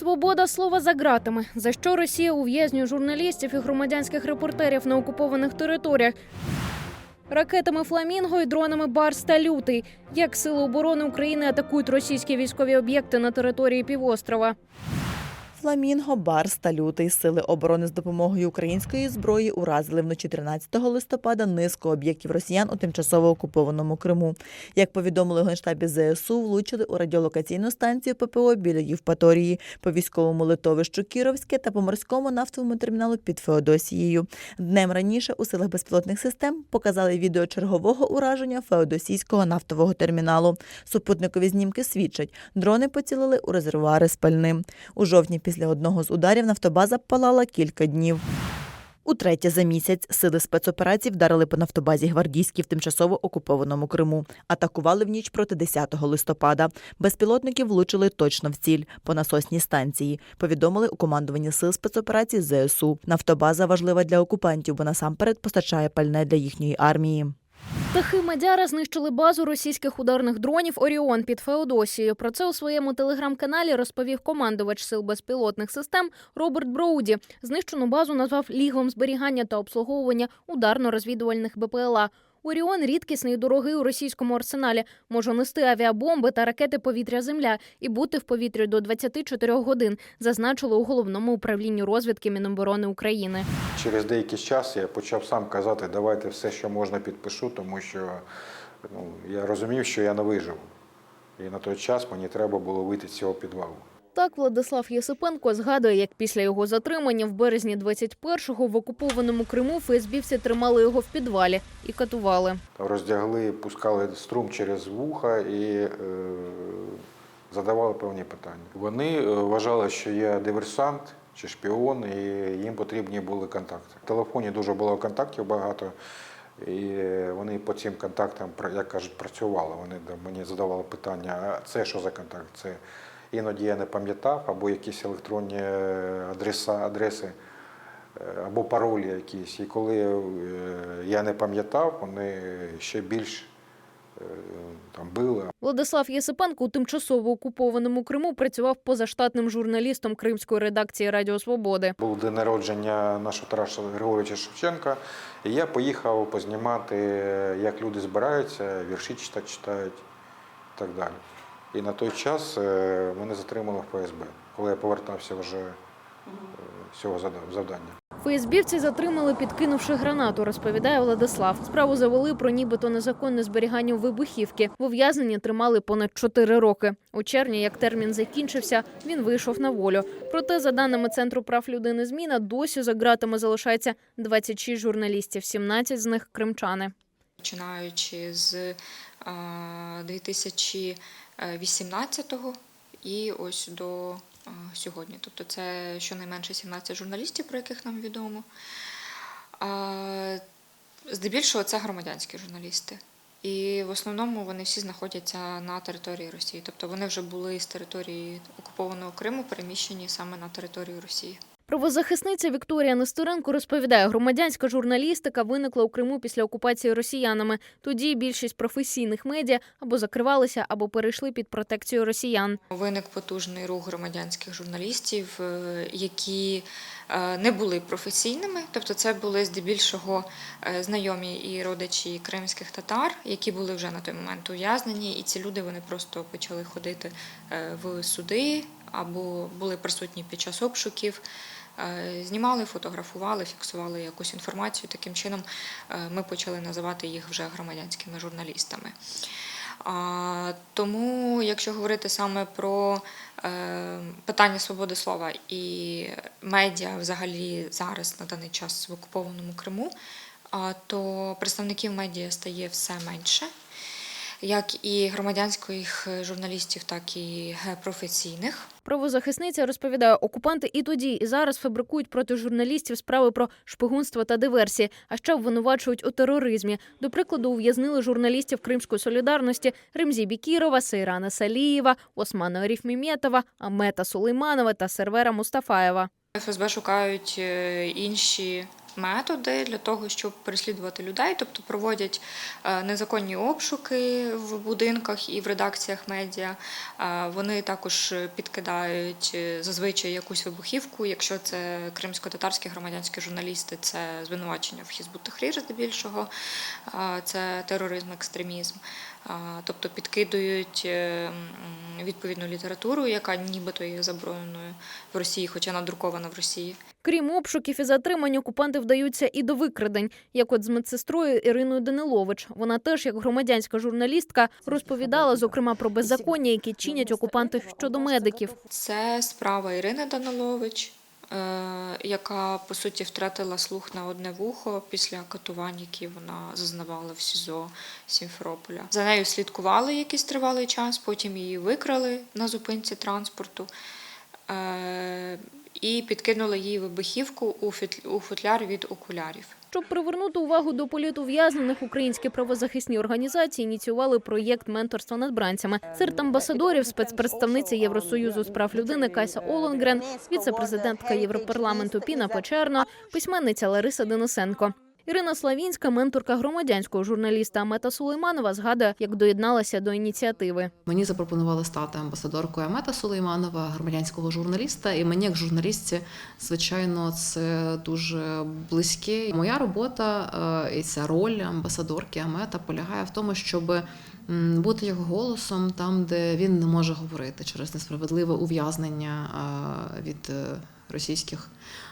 Свобода слова за ґратами. За що Росія ув'язнює журналістів і громадянських репортерів на окупованих територіях? Ракетами Фламінго і дронами Барс та Лютий. Як сили оборони України атакують російські військові об'єкти на території півострова? Фламінго, Барс та Лютий сили оборони з допомогою української зброї уразили вночі 13 листопада низку об'єктів росіян у тимчасово окупованому Криму. Як повідомили у генштабі ЗСУ, влучили у радіолокаційну станцію ППО біля Євпаторії, по військовому литовищу Кіровське та по морському нафтовому терміналу під Феодосією. Днем раніше у силах безпілотних систем показали відео чергового ураження Феодосійського нафтового терміналу. Супутникові знімки свідчать, дрони поцілили у резервуари з пальним. У жовтні після одного з ударів нафтобаза палала кілька днів. Утретє за місяць сили спецоперацій вдарили по нафтобазі гвардійській в тимчасово окупованому Криму. Атакували в ніч проти 10 листопада. Безпілотники влучили точно в ціль по насосній станції. Повідомили у командуванні сил спецоперацій ЗСУ. Нафтобаза важлива для окупантів, бо насамперед постачає пальне для їхньої армії. Птахи Мадяра знищили базу російських ударних дронів Оріон під Феодосією. Про це у своєму телеграм-каналі розповів командувач сил безпілотних систем Роберт Броуді. Знищену базу назвав лігом зберігання та обслуговування ударно-розвідувальних БПЛА. Оріон рідкісний і дорогий у російському арсеналі. Може нести авіабомби та ракети повітря-земля і бути в повітрі до 24 годин, зазначили у головному управлінні розвідки Міноборони України. Через деякий час я почав сам казати, давайте все, що можна, підпишу, тому що ну, я розумів, що я не виживу. І на той час мені треба було вийти з цього підвалу. Так Владислав Єсипенко згадує, як після його затримання в березні 21-го в окупованому Криму ФСБівці тримали його в підвалі і катували. Роздягли, пускали струм через вуха і е, задавали певні питання. Вони е, вважали, що я диверсант чи шпіон, і їм потрібні були контакти. В телефоні дуже було контактів багато. І вони по цим контактам, як кажуть, працювали. Вони мені задавали питання, а це що за контакт? Це іноді я не пам'ятав, або якісь електронні е, адреса, адреси, е, або паролі якісь. І коли е, я не пам'ятав, вони ще більш там били. Владислав Єсипенко у тимчасово окупованому Криму працював позаштатним журналістом кримської редакції Радіо Свободи. Був день народження нашого Тараса Григоровича Шевченка, і я поїхав познімати, як люди збираються, вірші читати, читають і так далі. І на той час е, мене затримали в ФСБ, коли я повертався вже е, з цього завдання. ФСБівці затримали, підкинувши гранату, розповідає Владислав. Справу завели про нібито незаконне зберігання вибухівки. В ув'язненні тримали понад чотири роки. У червні, як термін закінчився, він вийшов на волю. Проте, за даними центру прав людини, зміна досі за ґратами залишається 26 журналістів, 17 з них кримчани. Починаючи з е, 2000 Е, 18-го і ось до е, сьогодні. Тобто це щонайменше 17 журналістів, про яких нам відомо. Здебільшого це громадянські журналісти. І в основному вони всі знаходяться на території Росії, тобто вони вже були з території окупованого Криму переміщені саме на територію Росії. Правозахисниця Вікторія Нестеренко розповідає, громадянська журналістика виникла у Криму після окупації росіянами. Тоді більшість професійних медіа або закривалися, або перейшли під протекцію росіян. Виник потужний рух громадянських журналістів, е, які е, не були професійними, тобто це були здебільшого е, знайомі і родичі кримських татар, які були вже на той момент ув'язнені, і ці люди вони просто почали ходити в суди або були присутні під час обшуків. Е, Знімали, фотографували, фіксували якусь інформацію. Таким чином е, ми почали називати їх вже громадянськими журналістами. Тому, якщо говорити саме про е, питання свободи слова і медіа взагалі зараз на даний час в окупованому Криму, то представників медіа стає все менше, як і громадянських журналістів, так і е, професійних. Правозахисниця розповідає, окупанти і тоді, і зараз фабрикують проти журналістів справи про шпигунство та диверсії, а ще обвинувачують у тероризмі. До прикладу, ув'язнили журналістів Кримської солідарності Римзі Бікірова, Сейрана Салієва, Османа Аріфміметова, Амета Сулейманова та Сервера Мустафаєва. ФСБ шукають е, інші методи для того, щоб переслідувати людей, тобто проводять е, незаконні обшуки в будинках і в редакціях медіа. Е, Вони також підкидають е, зазвичай якусь вибухівку. Якщо це кримсько-татарські громадянські журналісти, це звинувачення в Хізбут Тахрір здебільшого, це тероризм, екстремізм. Тобто підкидують е, відповідну літературу, яка нібито є забороненою в Росії, хоча надрукована в Росії. Крім обшуків і затримань, окупанти вдаються і до викрадень, як от з медсестрою Іриною Данилович. Вона теж, як громадянська журналістка, розповідала зокрема про беззаконня, які чинять окупанти щодо медиків. Це справа Ірини Данилович, яка по суті втратила слух на одне вухо після катувань, які вона зазнавала в СІЗО Сімферополя. За нею слідкували якийсь тривалий час, потім її викрали на зупинці транспорту. І підкинула їй вибухівку у футляр від окулярів. Щоб привернути увагу до політув'язнених, українські правозахисні організації ініціювали проєкт менторства над бранцями. Серед амбасадорів спецпредставниця Євросоюзу з прав людини Кайса Оленгрен, віце-президентка Європарламенту Піна Печерно, письменниця Лариса Денисенко. Ірина Славінська, менторка громадянського журналіста Амета Сулейманова, згадує, як доєдналася до ініціативи. Мені запропонували стати амбасадоркою Амета Сулейманова, громадянського журналіста. І мені, як журналістці, звичайно, це дуже близьке. Моя робота е, і ця роль амбасадорки Амета полягає в тому, щоб бути його голосом там, де він не може говорити через несправедливе ув'язнення е, від е, російських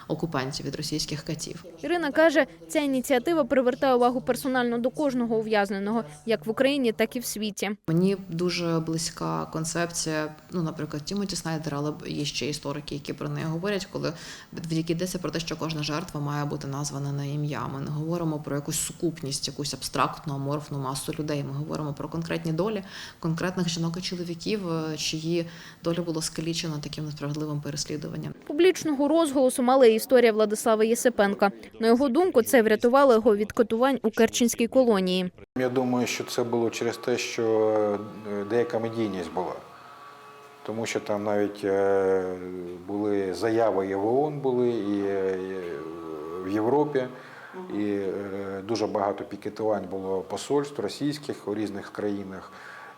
окупантів, від російських катів. Ірина каже, ця ініціатива привертає увагу персонально до кожного ув'язненого, як в Україні, так і в світі. Мені дуже близька концепція, ну, наприклад, Тімоті Снайдера, але є ще історики, які про неї говорять, коли в якій йдеться про те, що кожна жертва має бути названа на ім'я. Ми не говоримо про якусь сукупність, якусь абстрактну, аморфну масу людей. Ми говоримо про конкретні долі конкретних жінок і чоловіків, е, чиї доля була скалічена таким несправедливим переслідуванням. Публічного розголосу мала і історія Владислава Єсипенка. На його думку, це врятувало його від катувань у Керченській колонії. Я думаю, що це було через те, що е, деяка медійність була. Тому що там навіть е, були заяви і ООН були, і е, в Європі, і дуже багато пікетувань було посольств російських у різних країнах.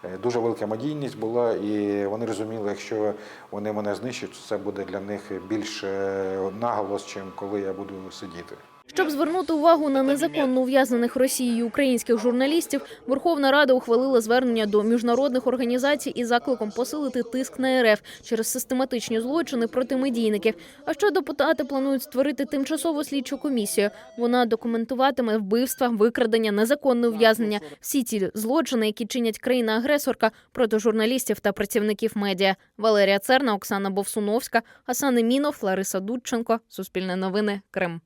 Е, Дуже велика мадійність була, і вони розуміли, якщо вони мене знищать, то це буде для них більш е, наголос, чим коли я буду сидіти. Щоб звернути увагу на незаконно ув'язнених Росією українських журналістів, Верховна Рада ухвалила звернення до міжнародних організацій із закликом посилити тиск на РФ через систематичні злочини проти медійників. А ще депутати планують створити тимчасову слідчу комісію. Вона документуватиме вбивства, викрадення, незаконне ув'язнення, всі ці злочини, які чинять країна-агресорка проти журналістів та працівників медіа. Валерія Церна, Оксана Бовсуновська, Асан Емінов, Лариса Дудченко. Суспільне новини. Крим.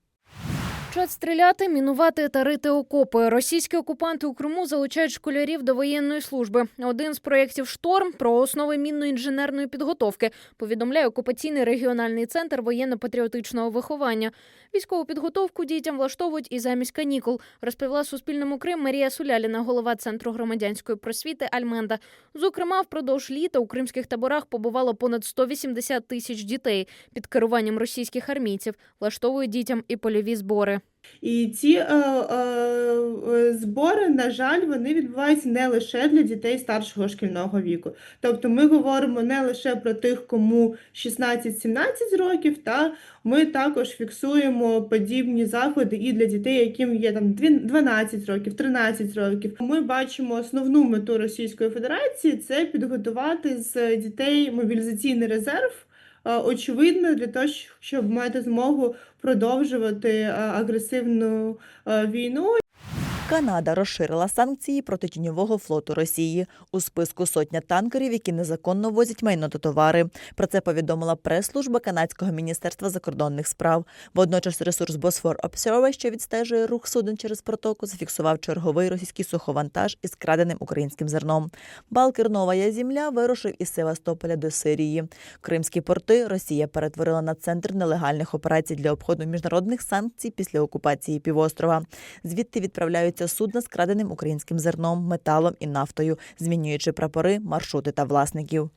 Вчать стріляти, мінувати та рити окопи. Російські окупанти у Криму залучають школярів до воєнної служби. Один з проєктів Шторм про основи мінно-інженерної підготовки повідомляє окупаційний регіональний центр воєнно-патріотичного виховання. Військову підготовку дітям влаштовують і замість канікул, розповіла Суспільному Крим Марія Суляліна, голова центру громадянської просвіти Альменда. Зокрема, впродовж літа у кримських таборах побувало понад 180 тисяч дітей під керуванням російських армійців. Влаштовують дітям і польові збори. І ці е, е, збори, на жаль, вони відбуваються не лише для дітей старшого шкільного віку. Тобто ми говоримо не лише про тих, кому 16-17 років, та ми також фіксуємо подібні заходи і для дітей, яким є там 12 років, 13 років. Ми бачимо основну мету Російської Федерації це підготувати з дітей мобілізаційний резерв. Е, Очевидно, для того, щоб мати змогу продовжувати е, агресивну е, війну. Канада розширила санкції проти тіньового флоту Росії у списку сотня танкерів, які незаконно возять майно та товари. Про це повідомила прес-служба канадського міністерства закордонних справ. Водночас ресурс Босфор Observer, що відстежує рух суден через протоку, зафіксував черговий російський суховантаж із краденим українським зерном. Балкер Новая Земля вирушив із Севастополя до Сирії. Кримські порти Росія перетворила на центр нелегальних операцій для обходу міжнародних санкцій після окупації півострова. Звідти відправляються судна з краденим українським зерном, металом і нафтою, змінюючи прапори, маршрути та власників.